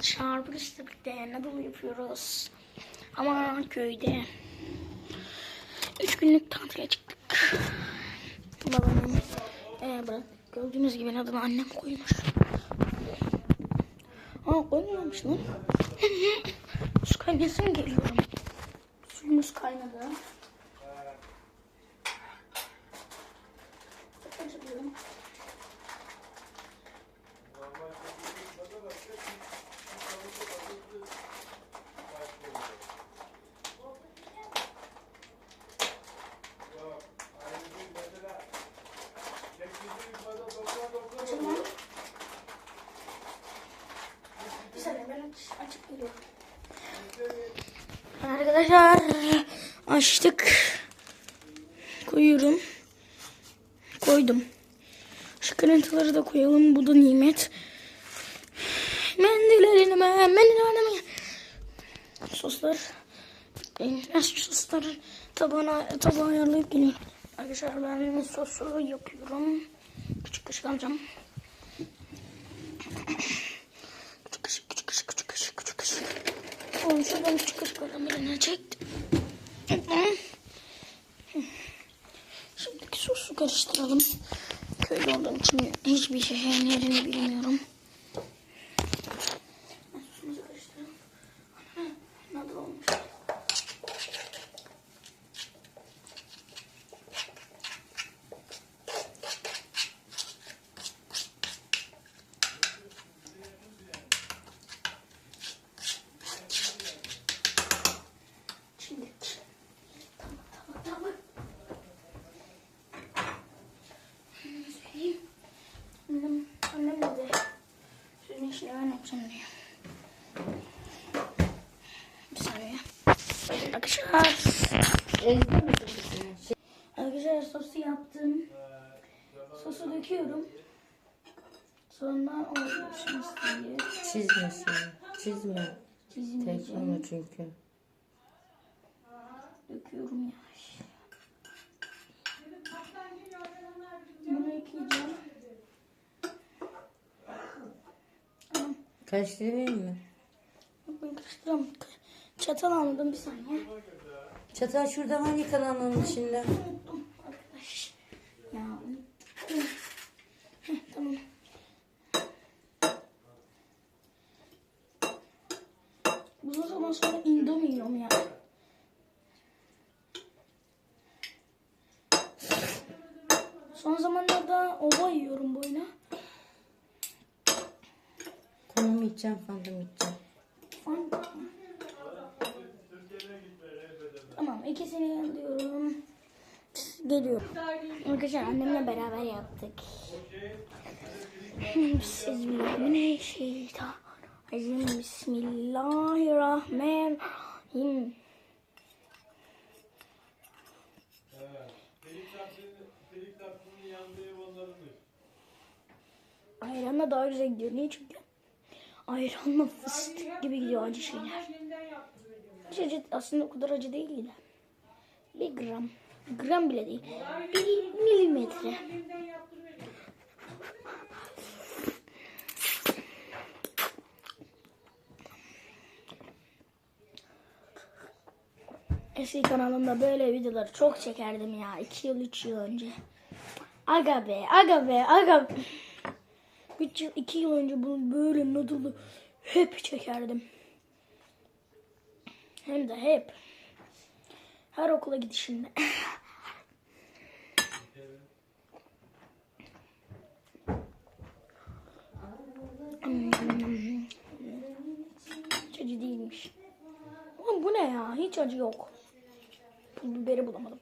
arkadaşlar. Sizle birlikte noodle yapıyoruz. Ama köyde. Üç günlük tatile çıktık. Babamın e. Gördüğünüz gibi adını annem koymuş. Aa koymamış lan. Su kaynasın geliyorum. Suyumuz kaynadı. Açıyorum. Açalım. Bir saniye ben aç, açıp geliyorum. Arkadaşlar açtık. Koyuyorum. Koydum. Şu kırıntıları da koyalım. Bu da nimet. Mendillerini mendillerini Soslar. Şu sosları tabağına, tabağa ayarlayıp geleyim. Arkadaşlar ben sosu yapıyorum. Küçük kaşık alacağım. Küçük kaşık, küçük kaşık, küçük kaşık, küçük kaşık. Oğlum şuradan kaşıklardan birine çektim. Şimdiki sosu karıştıralım. Köyde olduğum için hiçbir şeyin yerini bilmiyorum. Sosumuzu karıştıralım. Ana, Nasıl olmuş? Şimdi tamam tamam tamam. Söyleyeyim. Annem, annem dedi. Sizin işini ben yapacağım diyor. Bir saniye. Arkadaşlar. Arkadaşlar sosu yaptım. Sosu döküyorum. Sonra olsun diye Çizmesin. Çizme. Tek çizmeyeceğim. onu çünkü. Döküyorum yavaş. Bunu ekleyeceğim. Karıştırayım mı? Karıştıramam. Çatal almadım bir saniye. Çatal şurada hangi kanalın içinde? Unuttum arkadaş. Ya unuttum. Heh, tamam. Uzun zaman sonra indomie yiyorum ya. Son zamanlarda ova yiyorum boyuna. Tamam içeceğim fandım içeceğim. Fanta. Tamam ikisini alıyorum. Geliyor. Arkadaşlar annemle beraber yaptık. Bismillahirrahmanirrahim. Bismillahirrahmanirrahim. Ayranla daha güzel gidiyor. Niye çünkü? Ayranla fıstık gibi gidiyor acı şeyler. Acı aslında o kadar acı değil de. Bir gram. Gram bile değil. Bir milimetre. Eski kanalımda böyle videoları çok çekerdim ya. 2 yıl 3 yıl önce. Aga be aga be aga be. 3 yıl 2 yıl önce bunu böyle noodle'ı hep çekerdim. Hem de hep. Her okula gidişimde. Hiç acı değilmiş. Ama bu ne ya? Hiç acı yok. Biberi bulamadım.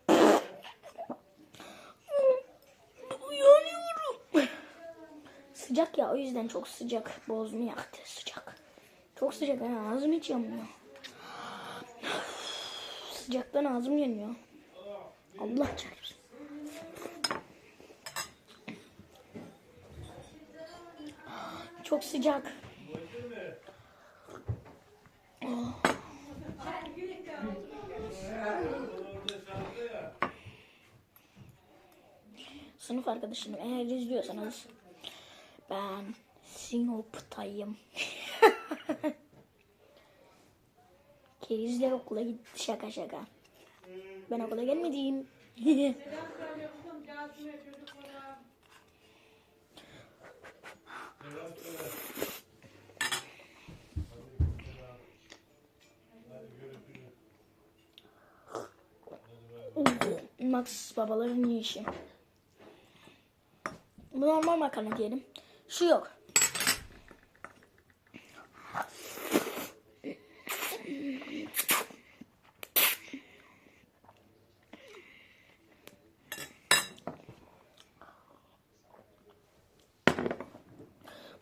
Sıcak ya o yüzden çok sıcak. Boğazımı yaktı sıcak. Çok sıcak ha ağzım hiç yanmıyor. Sıcaktan ağzım yanıyor. Allah çarpsın. Çok sıcak. Sınıf arkadaşım eğer izliyorsanız ben Sinop'tayım. Kerizler okula gitti şaka şaka. Ben okula gelmedim. Max babaların yiyişi. Bu normal makarna diyelim. Şu yok.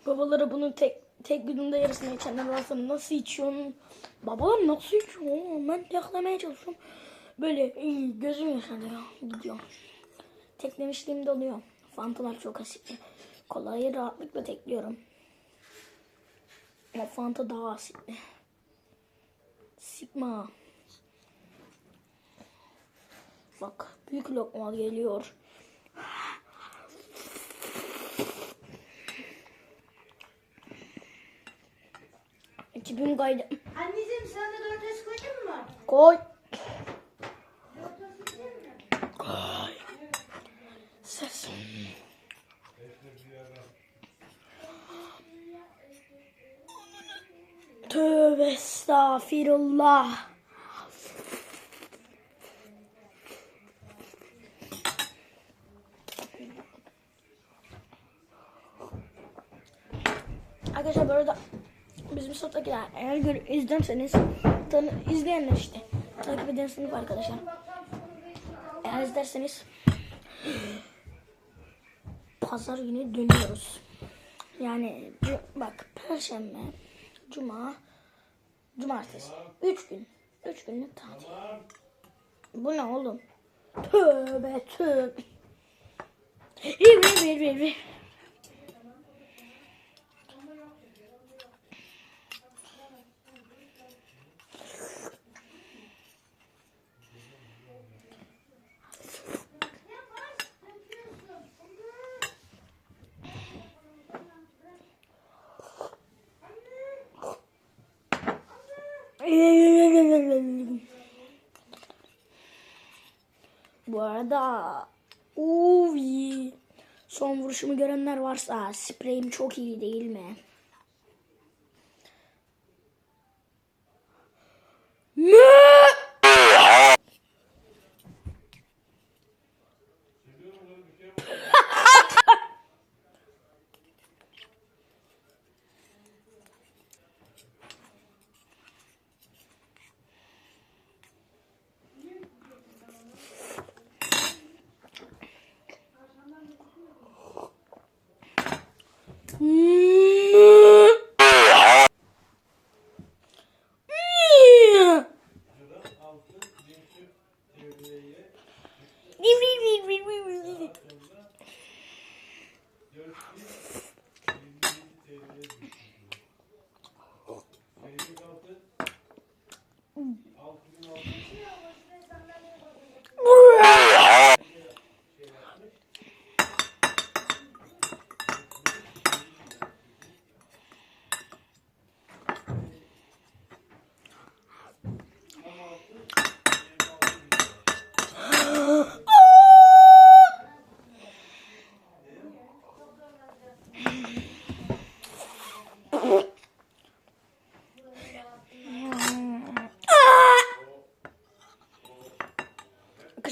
Babaları bunun tek tek gününde yarısını içenler varsa nasıl içiyorsun? Babalar nasıl içiyor? Ben yaklamaya çalışıyorum. Böyle gözüm yaşanıyor. Gidiyor. Teklemişliğim de oluyor. Fantalar çok asitli. Kolayı rahatlıkla tekliyorum. Ama Fanta daha asitli. Sigma. Bak büyük lokma geliyor. Cibim kaydı. Anneciğim sen de domates koydun mu? Koy. Koy. Ses. Tövbe estağfirullah. Arkadaşlar bu bizim sınıftakiler eğer gör, izlerseniz tanı, izleyenler işte takip eden sınıf arkadaşlar. Eğer izlerseniz pazar günü dönüyoruz. Yani bak perşembe, cuma, cumartesi. Üç gün. Üç günlük tatil. Bu ne oğlum? Tövbe tövbe. Riv riv riv riv arada uvi son vuruşumu görenler varsa spreyim çok iyi değil mi? Ne?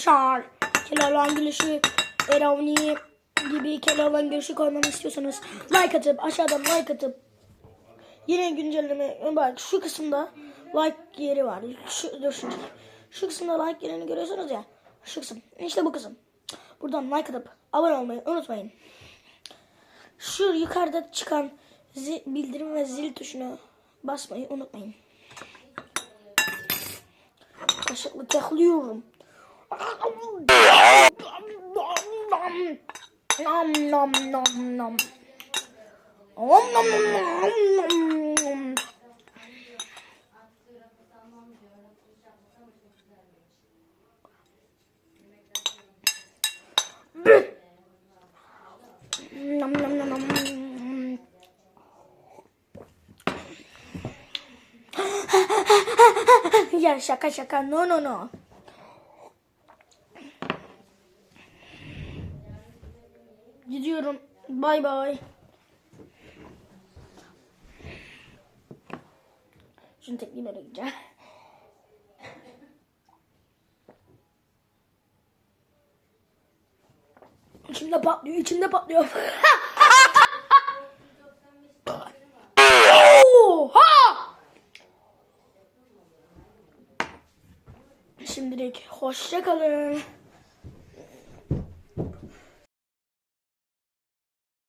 Arkadaşlar Keloğlan gülüşü Eravni gibi Keloğlan gülüşü koymamı istiyorsanız like atıp aşağıdan like atıp yine güncelleme bak şu kısımda like yeri var. Şu, dur şu, şu kısımda like yerini görüyorsunuz ya. Şu kısım. İşte bu kısım. Buradan like atıp abone olmayı unutmayın. Şu yukarıda çıkan zi- bildirim ve zil tuşuna basmayı unutmayın. Kaşıkla tekliyorum. Nom nom nom nom. Om nom nom nom nom nom. Nom nom nom. Hayır şaka şaka no no no. Bay bay. Şunu tekleyeyim öyle gideceğim. İçimde patlıyor, içimde patlıyor. Oha! Şimdilik hoşça kalın.